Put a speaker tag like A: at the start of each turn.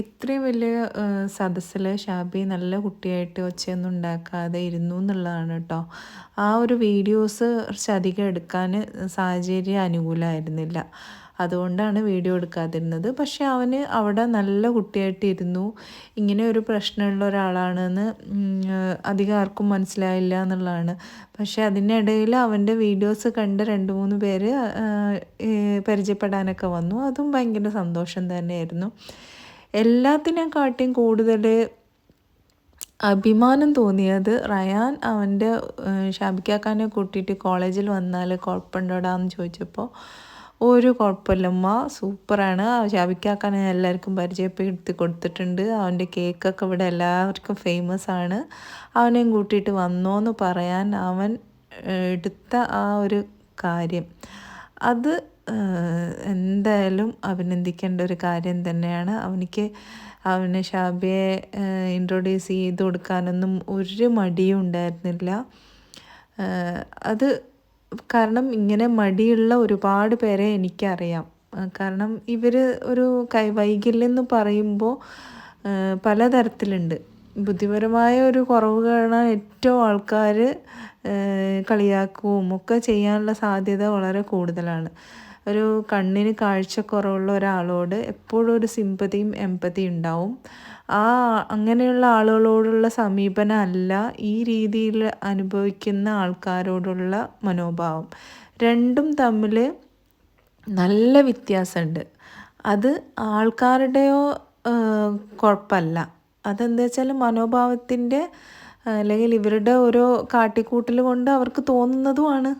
A: ഇത്രയും വലിയ സദസ്സിൽ ഷാബി നല്ല കുട്ടിയായിട്ട് ഒച്ചയൊന്നും ഉണ്ടാക്കാതെ ഇരുന്നു എന്നുള്ളതാണ് കേട്ടോ. ആ ഒരു വീഡിയോസ് കുറച്ചധികം എടുക്കാൻ സാഹചര്യം അനുകൂലമായിരുന്നില്ല അതുകൊണ്ടാണ് വീഡിയോ എടുക്കാതിരുന്നത്. പക്ഷെ അവന് അവിടെ നല്ല കുട്ടിയായിട്ട് ഇരുന്നു. ഇങ്ങനെ ഒരു പ്രശ്നമുള്ള ഒരാളാണെന്ന് അധികം ആർക്കും മനസ്സിലായില്ല എന്നുള്ളതാണ്. പക്ഷെ അതിനിടയിൽ അവന്റെ വീഡിയോസ് കണ്ട് രണ്ട് മൂന്ന് പേര് പരിചയപ്പെടാനൊക്കെ വന്നു. അതും ഭയങ്കര സന്തോഷം തന്നെയായിരുന്നു. എല്ലാത്തിനെക്കാട്ടിയും കൂടുതൽ അഭിമാനം തോന്നിയത് റയാൻ അവന്റെ ഷാബിക്കാക്കാനെ കൂട്ടിയിട്ട് കോളേജിൽ വന്നാൽ കുഴപ്പമുണ്ടോടാന്ന് ചോദിച്ചപ്പോൾ ഒരു കുഴപ്പമില്ലമ്മ സൂപ്പറാണ്. ഷാബിക്കാക്കാനെ എല്ലാവർക്കും പരിചയപ്പെടുത്തി കൊടുത്തിട്ടുണ്ട്. അവന്റെ കേക്കൊക്കെ ഇവിടെ എല്ലാവർക്കും ഫേമസ് ആണ്. അവനെയും കൂട്ടിയിട്ട് വന്നോന്ന് പറയാൻ അവൻ എടുത്ത ആ ഒരു കാര്യം. അത് എന്തായാലും അഭിനന്ദിക്കേണ്ട ഒരു കാര്യം തന്നെയാണ്. അവനിക്ക് അവന് ഷാബിയെ ഇൻട്രൊഡ്യൂസ് ചെയ്ത് കൊടുക്കാനൊന്നും ഒരു മടിയും ഉണ്ടായിരുന്നില്ല. അത് കാരണം ഇങ്ങനെ മടിയുള്ള ഒരുപാട് പേരെ എനിക്കറിയാം. കാരണം ഇവർ ഒരു കൈ വൈകല്യം പറയുമ്പോൾ പലതരത്തിലുണ്ട്. ബുദ്ധിപരമായ ഒരു കുറവ് കാണാൻ ഏറ്റവും ആൾക്കാർ കളിയാക്കുകയും ഒക്കെ ചെയ്യാനുള്ള സാധ്യത വളരെ കൂടുതലാണ്. ഒരു കണ്ണിന് കാഴ്ചക്കുറവുള്ള ഒരാളോട് എപ്പോഴും ഒരു സിമ്പതിയും എമ്പതിയും ഉണ്ടാവും. ആ അങ്ങനെയുള്ള ആളുകളോടുള്ള സമീപനം അല്ല ഈ രീതിയിൽ അനുഭവിക്കുന്ന ആൾക്കാരോടുള്ള മനോഭാവം. രണ്ടും തമ്മിൽ നല്ല വ്യത്യാസമുണ്ട്. അത് ആൾക്കാരുടെയോ കുഴപ്പമല്ല. അതെന്താ വെച്ചാൽ മനോഭാവത്തിന്റെ അല്ലെങ്കിൽ ഇവരുടെ ഓരോ കാട്ടിക്കൂട്ടൽ കൊണ്ട് അവർക്ക് തോന്നുന്നതുമാണ്.